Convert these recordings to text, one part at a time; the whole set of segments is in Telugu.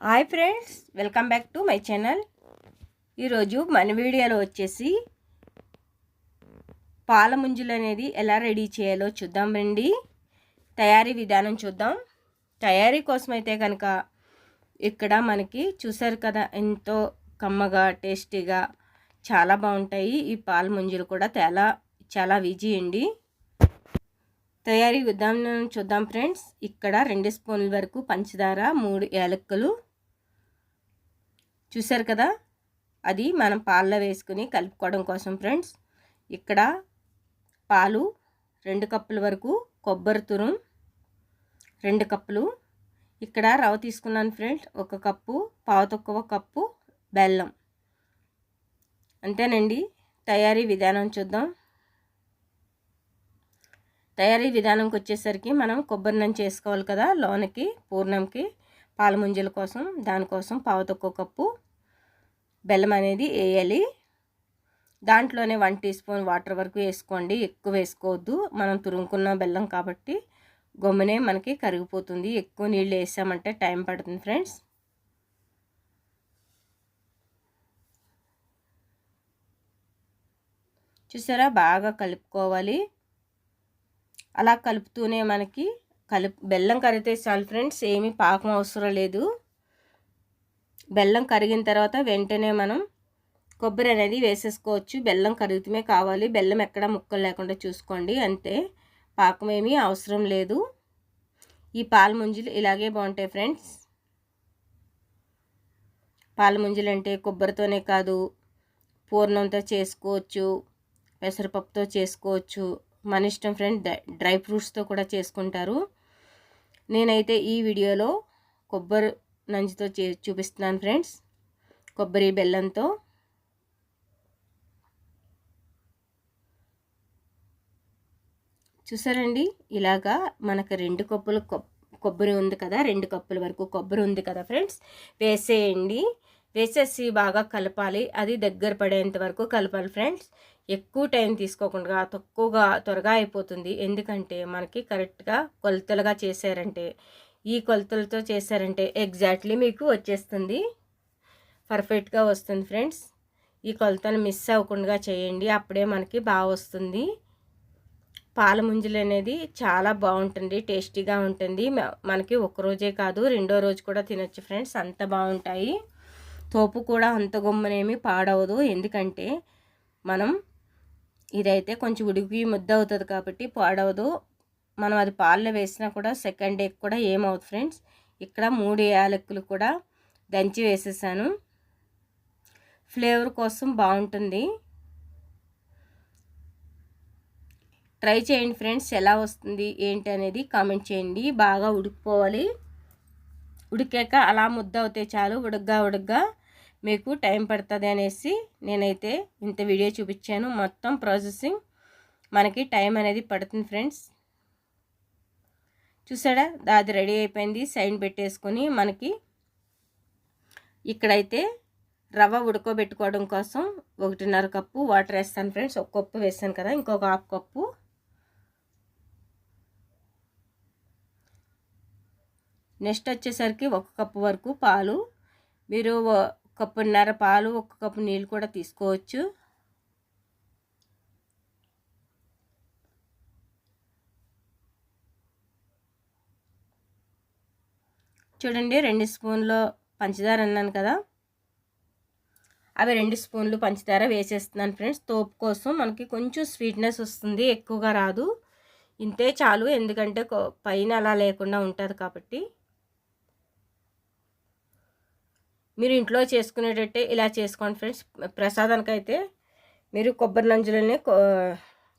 Hi friends welcome back to my channel ఈరోజు మన వీడియోలో వచ్చేసి పాల ముంజులు అనేది ఎలా రెడీ చేయాలో చూద్దాం రండి. తయారీ విధానం చూద్దాం. తయారీ కోసం అయితే కనుక ఇక్కడ మనకి చూసారు కదా ఎంతో కమ్మగా టేస్టీగా చాలా బాగుంటాయి ఈ పాల ముంజులు కూడా. చాలా చాలా ఈజీ అండి. తయారీ విధానం చూద్దాం ఫ్రెండ్స్. ఇక్కడ రెండు స్పూన్ల వరకు పంచదార మూడు యాలక్కలు చూసారు కదా? అది మనం పాలలో వేసుకుని కలుపుకోవడం కోసం ఫ్రెండ్స్. ఇక్కడ పాలు రెండు కప్పుల వరకు కొబ్బరి తురం రెండు కప్పులు. ఇక్కడ రవ్వ తీసుకున్నాను ఫ్రెండ్స్ ఒక కప్పు పావు తక్కువ కప్పు బెల్లం. అంతేనండి తయారీ విధానం చూద్దాం. తయారీ విధానంకి వచ్చేసరికి మనం కొబ్బరి నంచి చేసుకోవాలి కదా లోనకి పూర్ణంకి. పాలముంజల కోసం దానికోసం పావు తక్కువ కప్పు బెల్లం అనేది వేయాలి. దాంట్లోనే వన్ టీ స్పూన్ వాటర్ వరకు వేసుకోండి. ఎక్కువ వేసుకోవద్దు. మనం తురుముకున్న బెల్లం కాబట్టి గమ్మునే మనకి కరిగిపోతుంది. ఎక్కువ నీళ్ళు వేసామంటే టైం పడుతుంది ఫ్రెండ్స్. చూసారా? బాగా కలుపుకోవాలి. అలా కలుపుతూనే మనకి కలుపు బెల్లం కరిగితే చాలు ఫ్రెండ్స్ ఏమీ పాకం అవసరం లేదు. బెల్లం కరిగిన తర్వాత వెంటనే మనం కొబ్బరి అనేది వేసేసుకోవచ్చు. బెల్లం కరుగుతమే కావాలి. బెల్లం ఎక్కడ ముక్కలు లేకుండా చూసుకోండి అంతే. పాకం ఏమీ అవసరం లేదు. ఈ పాల ముంజులు ఇలాగే బాగుంటాయి ఫ్రెండ్స్. పాల ముంజులు అంటే కొబ్బరితోనే కాదు పూర్ణంతో చేసుకోవచ్చు పెసరపప్పుతో చేసుకోవచ్చు. మన ఇష్టం ఫ్రెండ్ డ్రై ఫ్రూట్స్తో కూడా చేసుకుంటారు. నేనైతే ఈ వీడియోలో కొబ్బరి నంజితో చే చూపిస్తున్నాను ఫ్రెండ్స్. కొబ్బరి బెల్లంతో. చూసారండి? ఇలాగా మనకు రెండు కప్పులు కొబ్బరి ఉంది కదా రెండు కప్పుల వరకు కొబ్బరి ఉంది కదా ఫ్రెండ్స్. వేసేయండి. వేసేసి బాగా కలపాలి. అది దగ్గర పడేంత వరకు కలపాలి ఫ్రెండ్స్. ఎక్కువ టైం తీసుకోకుండా తక్కువగా త్వరగా అయిపోతుంది. ఎందుకంటే మనకి కరెక్ట్గా కొలతలుగా చేశారంటే ఈ కొలతలతో చేశారంటే ఎగ్జాక్ట్లీ మీకు వచ్చేస్తుంది. పర్ఫెక్ట్గా వస్తుంది ఫ్రెండ్స్. ఈ కొలతలు మిస్ అవ్వకుండా చేయండి. అప్పుడే మనకి బాగా వస్తుంది. పాల ముంజలు అనేది చాలా బాగుంటుంది టేస్టీగా ఉంటుంది. మనకి ఒకరోజే కాదు రెండో రోజు కూడా తినొచ్చు ఫ్రెండ్స్. అంత బాగుంటాయి. తోపు కూడా అంత గొమ్మనేమి పాడవదు. ఎందుకంటే మనం ఇదైతే కొంచెం ఉడికి ముద్ద అవుతుంది కాబట్టి పాడవదు. మనం అది పాలలో వేసినా కూడా సెకండ్ డే కూడా ఏమవుతుంది ఫ్రెండ్స్ ఇక్కడ మూడు యాలకులు కూడా దంచి వేసేసాను. ఫ్లేవర్ కోసం బాగుంటుంది. ట్రై చేయండి ఫ్రెండ్స్ ఎలా వస్తుంది ఏంటి అనేది కామెంట్ చేయండి. బాగా ఉడికిపోవాలి. ఉడికాక అలా ముద్ద అవుతే చాలు ఉడగ్గా ఉడగ్గా మీకు టైం పడుతుంది అనేసి నేనైతే ఇంత వీడియో చూపించాను. మొత్తం ప్రాసెసింగ్ మనకి టైం అనేది పడుతుంది ఫ్రెండ్స్. చూసాడా? అది రెడీ అయిపోయింది. సైడ్ పెట్టేసుకొని మనకి ఇక్కడైతే రవ్వ ఉడకబెట్టుకోవడం కోసం ఒకటిన్నర కప్పు వాటర్ వేస్తాను ఫ్రెండ్స్. ఒక కప్పు వేస్తాను కదా ఇంకొక హాఫ్ కప్పు. నెక్స్ట్ వచ్చేసరికి ఒక కప్పు వరకు పాలు. మీరు కప్పున్నర పాలు ఒక కప్పు నీళ్ళు కూడా తీసుకోవచ్చు. చూడండి రెండు స్పూన్లు పంచదార అన్నాను కదా. అవి రెండు స్పూన్లు పంచదార వేసేస్తున్నాను ఫ్రెండ్స్. తోపు కోసం మనకి కొంచెం స్వీట్నెస్ వస్తుంది ఎక్కువగా రాదు. ఇంతే చాలు ఎందుకంటే పైన అలా లేకుండా ఉంటుంది కాబట్టి. మీరు ఇంట్లో చేసుకునేటట్టే ఇలా చేసుకోండి ఫ్రెండ్స్. ప్రసాదానికి అయితే మీరు కొబ్బరి నంజులని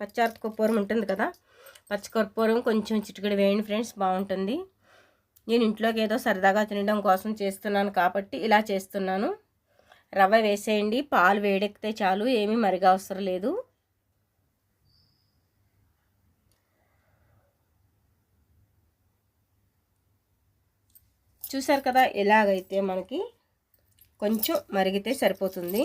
పచ్చార్త కొప్పూరం ఉంటుంది కదా పచ్చకర్పూరం కొంచెం చిటికడి వేయండి ఫ్రెండ్స్ బాగుంటుంది. నేను ఇంట్లోకి ఏదో సరదాగా తినడం కోసం చేస్తున్నాను కాబట్టి ఇలా చేస్తున్నాను. రవ్వ వేసేయండి పాలు వేడెక్కితే చాలు ఏమీ మరిగా అవసరం లేదు. చూసారు కదా ఎలాగైతే మనకి కొంచెం మరిగితే సరిపోతుంది.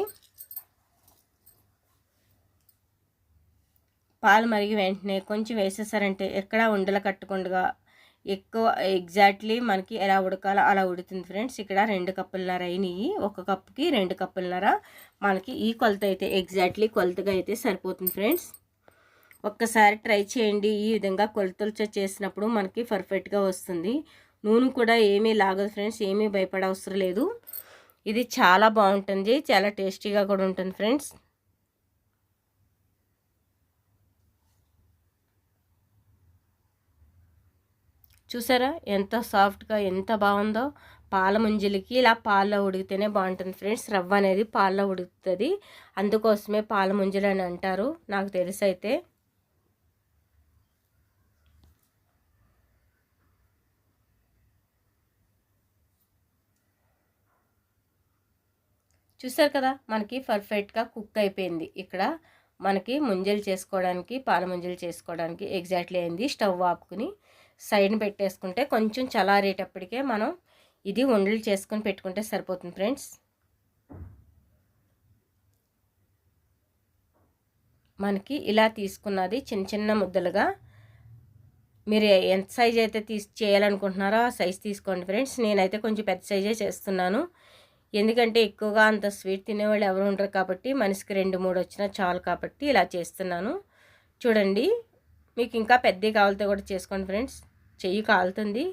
పాలు మరిగి వెంటనే కొంచెం వేసేసారంటే ఎక్కడ ఉండలు కట్టకుండా ఎక్కువ ఎగ్జాక్ట్లీ మనకి ఎలా ఉడకాలో అలా ఉడుతుంది ఫ్రెండ్స్. ఇక్కడ రెండు కప్పులన్నర అయినాయి. ఒక కప్పుకి రెండు కప్పులన్నర మనకి ఈ కొలత అయితే ఎగ్జాక్ట్లీ కొలతగా అయితే సరిపోతుంది ఫ్రెండ్స్. ఒక్కసారి ట్రై చేయండి. ఈ విధంగా కొలతలు చేసినప్పుడు మనకి పర్ఫెక్ట్గా వస్తుంది. నూనె కూడా ఏమీ లాగదు ఫ్రెండ్స్. ఏమీ భయపడవసరం లేదు. ఇది చాలా బాగుంటుంది చాలా టేస్టీగా కూడా ఉంటుంది ఫ్రెండ్స్. చూసారా ఎంత సాఫ్ట్గా ఎంత బాగుందో? పాల ముంజలకి ఇలా పాల్లో ఉడికితేనే బాగుంటుంది ఫ్రెండ్స్. రవ్వ అనేది పాల్లో ఉడుకుతుంది. అందుకోసమే పాల ముంజలు అని అంటారు నాకు తెలిసైతే. చూసారు కదా మనకి పర్ఫెక్ట్గా కుక్ అయిపోయింది. ఇక్కడ మనకి ముంజలు చేసుకోవడానికి పాల ముంజలు చేసుకోవడానికి ఎగ్జాక్ట్లీ అయింది. స్టవ్ ఆపుకుని సైడ్ని పెట్టేసుకుంటే కొంచెం చలారేటప్పటికే మనం ఇది వండలు చేసుకొని పెట్టుకుంటే సరిపోతుంది ఫ్రెండ్స్ మనకి ఇలా తీసుకున్నది చిన్న చిన్న ముద్దలుగా. మీరు ఎంత సైజ్ అయితే తీసి చేయాలనుకుంటున్నారో ఆ సైజ్ తీసుకోండి ఫ్రెండ్స్ నేనైతే కొంచెం పెద్ద సైజే చేస్తున్నాను. ఎందుకంటే ఎక్కువగా అంత స్వీట్ తినేవాళ్ళు ఎవరు ఉండరు కాబట్టి మనిషికి రెండు మూడు వచ్చినా చాలు కాబట్టి ఇలా చేస్తున్నాను. చూడండి మీకు ఇంకా పెద్దవి కావాలతో కూడా చేసుకోండి ఫ్రెండ్స్. చెయ్యి కాలుతుంది.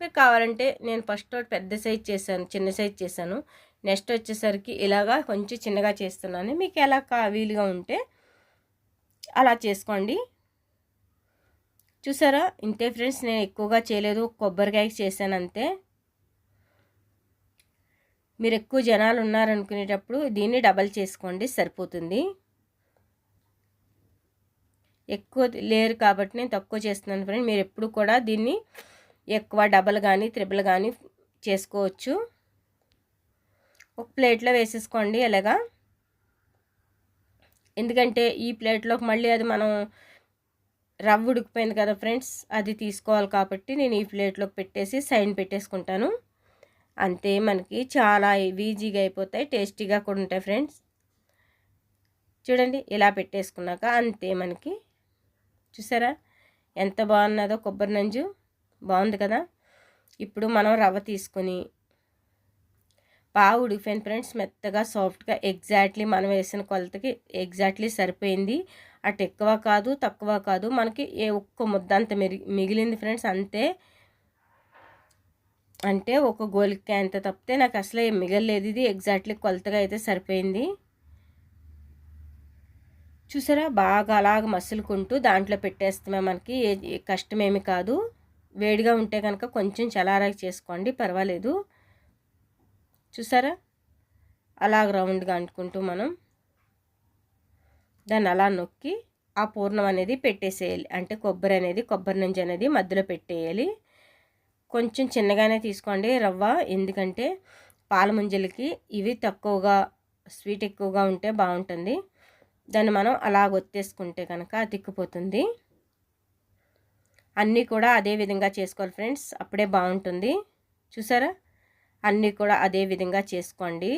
మీకు కావాలంటే నేను ఫస్ట్ పెద్ద సైజ్ చేశాను చిన్న సైజ్ చేశాను. నెక్స్ట్ వచ్చేసరికి ఇలాగా కొంచెం చిన్నగా చేస్తున్నాను. మీకు ఎలా కా వీలుగా ఉంటే అలా చేసుకోండి. చూసారా? ఇంతే ఫ్రెండ్స్ నేను ఎక్కువగా చేయలేదు. కొబ్బరికాయ చేశాను అంతే. మీరు ఎక్కువ జనాలు ఉన్నారనుకునేటప్పుడు దీన్ని డబల్ చేసుకోండి సరిపోతుంది. ఎక్కువ లేరు కాబట్టి నేను తక్కువ చేస్తున్నాను ఫ్రెండ్. మీరు ఎప్పుడు కూడా దీన్ని ఎక్కువ డబల్ కానీ త్రిబుల్ కానీ చేసుకోవచ్చు. ఒక ప్లేట్లో వేసేసుకోండి ఎలాగా? ఎందుకంటే ఈ ప్లేట్లోకి మళ్ళీ అది మనం రవ్వ ఉడికిపోయింది కదా ఫ్రెండ్స్ అది తీసుకోవాలి కాబట్టి నేను ఈ ప్లేట్లోకి పెట్టేసి సైన్ పెట్టేసుకుంటాను. అంతే మనకి చాలా ఈజీగా అయిపోతాయి టేస్టీగా కూడా ఉంటాయి ఫ్రెండ్స్. చూడండి ఇలా పెట్టేసుకున్నాక అంతే మనకి. చూసారా? ఎంత బాగున్నదో కొబ్బరి నంజు. బాగుంది కదా? ఇప్పుడు మనం రవ్వ తీసుకొని బాగా ఉడికిపోయింది ఫ్రెండ్స్ మెత్తగా సాఫ్ట్గా ఎగ్జాక్ట్లీ మనం వేసిన కొలతకి ఎగ్జాక్ట్లీ సరిపోయింది. అటు ఎక్కువ కాదు తక్కువ కాదు. మనకి ఏ ఒక్క ముద్ద అంత మిగిలింది ఫ్రెండ్స్ అంతే. అంటే ఒక గోలికాయ అంత తప్పితే నాకు అసలు ఏం మిగలలేదు. ఇది ఎగ్జాక్ట్లీ కొలతగా అయితే సరిపోయింది. చూసారా? బాగా అలాగ మసులుకుంటూ దాంట్లో పెట్టేస్తామే మనకి. కష్టమేమి కాదు. వేడిగా ఉంటే కనుక కొంచెం చలారాగా చేసుకోండి పర్వాలేదు. చూసారా? అలాగ రౌండ్గా అనుకుంటూ మనం దాన్ని అలా నొక్కి ఆ పూర్ణం అనేది పెట్టేసేయాలి. అంటే కొబ్బరి అనేది కొబ్బరి నుంచి అనేది మధ్యలో పెట్టేయాలి. కొంచెం చిన్నగానే తీసుకోండి రవ్వ. ఎందుకంటే పాల ముంజలకి ఇవి తక్కువగా స్వీట్ ఎక్కువగా ఉంటే బాగుంటుంది. దాన్ని మనం అలా ఒత్తేసుకుంటే కనుక అతిక్కిపోతుంది అన్నీ కూడా అదే విధంగా చేసుకోవాలి ఫ్రెండ్స్. అప్పుడే బాగుంటుంది. చూసారా? అన్నీ కూడా అదే విధంగా చేసుకోండి.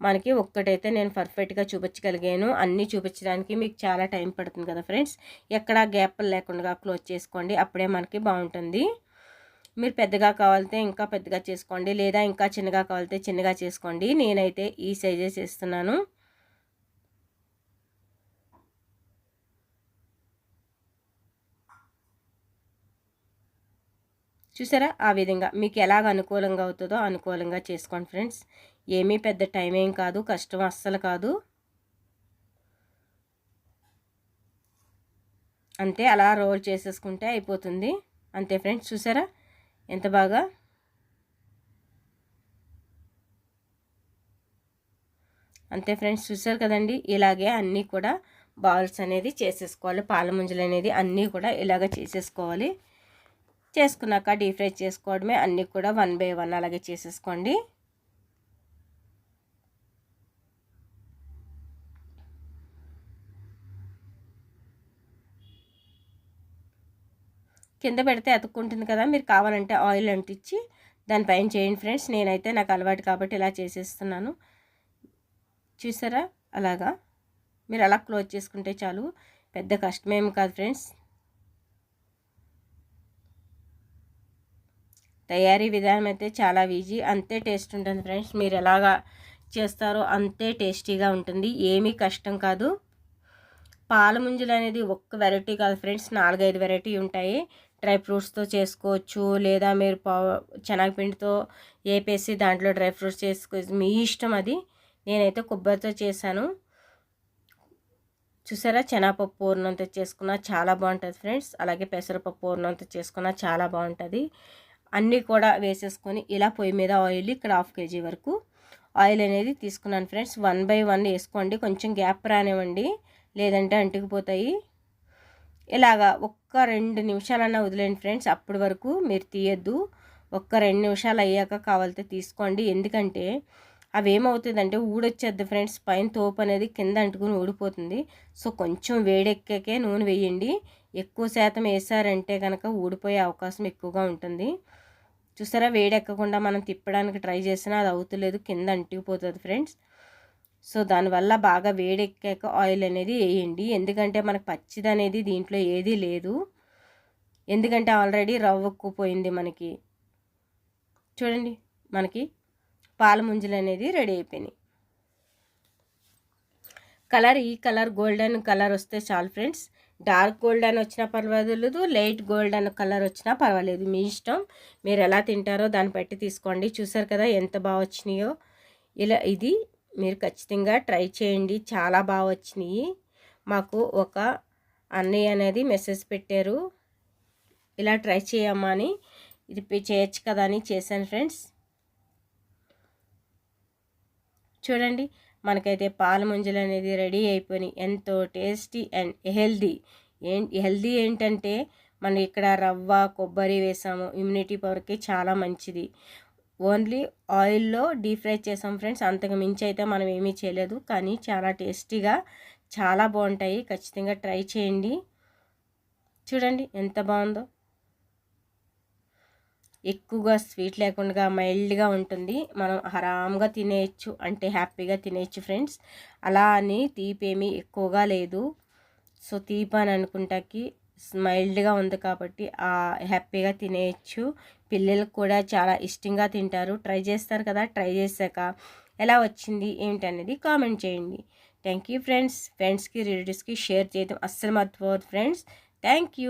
మనకి ఒక్కటైతే నేను పర్ఫెక్ట్గా చూపించగలిగాను. అన్నీ చూపించడానికి మీకు చాలా టైం పడుతుంది కదా ఫ్రెండ్స్. ఎక్కడా గ్యాప్లు లేకుండా క్లోజ్ చేసుకోండి. అప్పుడే మనకి బాగుంటుంది. మీరు పెద్దగా కావాలితే ఇంకా పెద్దగా చేసుకోండి లేదా ఇంకా చిన్నగా కావాలితే చిన్నగా చేసుకోండి. నేనైతే ఈ సైజెస్ ఇస్తున్నాను చూసారా? ఆ విధంగా మీకు ఎలాగ అనుకూలంగా అవుతుందో అనుకూలంగా చేసుకోండి ఫ్రెండ్స్. ఏమీ పెద్ద టైం ఏం కాదు కష్టం అస్సలు కాదు. అంతే అలా రోల్ చేసేసుకుంటే అయిపోతుంది. అంతే ఫ్రెండ్స్ చూసారా? ఎంత బాగా? అంతే ఫ్రెండ్స్ చూసారు కదండి? ఇలాగే అన్నీ కూడా బాల్స్ అనేది చేసేసుకోవాలి. పాల ముంజలు అనేది అన్నీ కూడా ఇలాగ చేసేసుకోవాలి. చేసుకున్నాక డీప్ ఫ్రై చేసుకోవడమే. అన్నీ కూడా వన్ బై వన్ అలాగే చేసేసుకోండి. కింద పెడితే అతుక్కుంటుంది కదా మీరు కావాలంటే ఆయిల్ అంటించి దానిపైన చేయండి ఫ్రెండ్స్. నేనైతే నాకు అలవాటు కాబట్టి ఇలా చేసేస్తున్నాను. చూసారా? అలాగా. మీరు అలా క్లోజ్ చేసుకుంటే చాలు. పెద్ద కష్టమేమి కాదు ఫ్రెండ్స్. తయారీ విధానం అయితే చాలా ఈజీ. అంతే టేస్ట్ ఉంటుంది ఫ్రెండ్స్. మీరు ఎలాగా చేస్తారో అంతే టేస్టీగా ఉంటుంది. ఏమీ కష్టం కాదు. పాల ముంజలు అనేది ఒక్క వెరైటీ కాదు ఫ్రెండ్స్. నాలుగైదు వెరైటీ ఉంటాయి. డ్రై ఫ్రూట్స్తో చేసుకోవచ్చు. లేదా మీరు పా శనగపిండితో వేపేసి దాంట్లో డ్రై ఫ్రూట్స్ చేసుకో మీ ఇష్టం అది. నేనైతే కొబ్బరితో చేశాను. చూసారా? శనగపప్పు పూర్ణంతో చేసుకున్న చాలా బాగుంటుంది ఫ్రెండ్స్. అలాగే పెసరపప్పు పూర్ణంతో చేసుకున్న చాలా బాగుంటుంది. అన్నీ కూడా వేసేసుకొని ఇలా పొయ్యి మీద ఆయిల్ ఇక్కడ హాఫ్ కేజీ వరకు ఆయిల్ అనేది తీసుకున్నాను ఫ్రెండ్స్. వన్ బై వన్ వేసుకోండి. కొంచెం గ్యాప్ రానివ్వండి. లేదంటే అంటుకుపోతాయి. ఇలాగా ఒక్క రెండు నిమిషాలన్నా వదిలేండి ఫ్రెండ్స్. అప్పటి వరకు మీరు తీయద్దు. ఒక్క రెండు నిమిషాలు అయ్యాక కావాలితే తీసుకోండి. ఎందుకంటే అవి ఏమవుతుందంటే ఊడొచ్చేద్ది ఫ్రెండ్స్. పైన తోపు అనేది కింద అంటుకుని ఊడిపోతుంది. సో కొంచెం వేడెక్కాకే నూనె వేయండి. ఎక్కువ శాతం వేసారంటే కనుక ఊడిపోయే అవకాశం ఎక్కువగా ఉంటుంది. చూసారా? వేడెక్కకుండా మనం తిప్పడానికి ట్రై చేసినా అది అవుతలేదు. కింద అంటుకుపోతుంది ఫ్రెండ్స్. సో దానివల్ల బాగా వేడెక్కాక ఆయిల్ అనేది వేయండి. ఎందుకంటే మనకు పచ్చిది అనేది దీంట్లో ఏదీ లేదు. ఎందుకంటే ఆల్రెడీ రవ్వక్కుపోయింది మనకి. చూడండి మనకి పాల ముంజలు అనేది రెడీ అయిపోయినాయి. కలర్ ఈ కలర్ గోల్డెన్ కలర్ వస్తే చాలు ఫ్రెండ్స్. డార్క్ గోల్డెన్ వచ్చినా పర్వాలేదు లైట్ గోల్డెన్ కలర్ వచ్చినా పర్వాలేదు. మీ ఇష్టం మీరు ఎలా తింటారో దాన్ని బట్టి తీసుకోండి. చూసారు కదా ఎంత బాగా వచ్చినాయో. ఇలా ఇది మీరు ఖచ్చితంగా ట్రై చేయండి. చాలా బాగా వచ్చినాయి. మాకు ఒక అన్నయ్య అనేది మెసేజ్ పెట్టారు. ఇలా ట్రై చేయమ్మా అని. ఇది చేయొచ్చు కదా అని చేశాను ఫ్రెండ్స్. చూడండి మనకైతే పాల ముంజలు అనేది రెడీ అయిపోయినాయి. ఎంతో టేస్టీ అండ్ హెల్దీ. ఏం హెల్దీ ఏంటంటే మనం ఇక్కడ రవ్వ కొబ్బరి వేసాము. ఇమ్యూనిటీ పవర్కి చాలా మంచిది. ఓన్లీ ఆయిల్లో డీప్ ఫ్రై చేసాం ఫ్రెండ్స్. అంతకు మించి అయితే మనం ఏమీ చేయలేదు. కానీ చాలా టేస్టీగా చాలా బాగుంటాయి. ఖచ్చితంగా ట్రై చేయండి. చూడండి ఎంత బాగుందో. ఎక్కువగా స్వీట్ లేకుండా మైల్డ్గా ఉంటుంది. మనం ఆరామ్గా తినేయచ్చు. అంటే హ్యాపీగా తినేయచ్చు ఫ్రెండ్స్. అలా అని తీపేమీ ఎక్కువగా లేదు. సో తీపి అని అనుకుంటాకి మైల్డ్గా ఉంది కాబట్టి హ్యాపీగా తినేయచ్చు. పిల్లలకు కూడా చాలా ఇష్టంగా తింటారు. ట్రై చేస్తారు కదా ట్రై చేశాక ఎలా వచ్చింది ఏమిటనేది కామెంట్ చేయండి. Thank you friends. ఫ్రెండ్స్కి రిలేటివ్స్కి షేర్ చేయడం అస్సలు మర్చిపోవద్దు ఫ్రెండ్స్. Thank you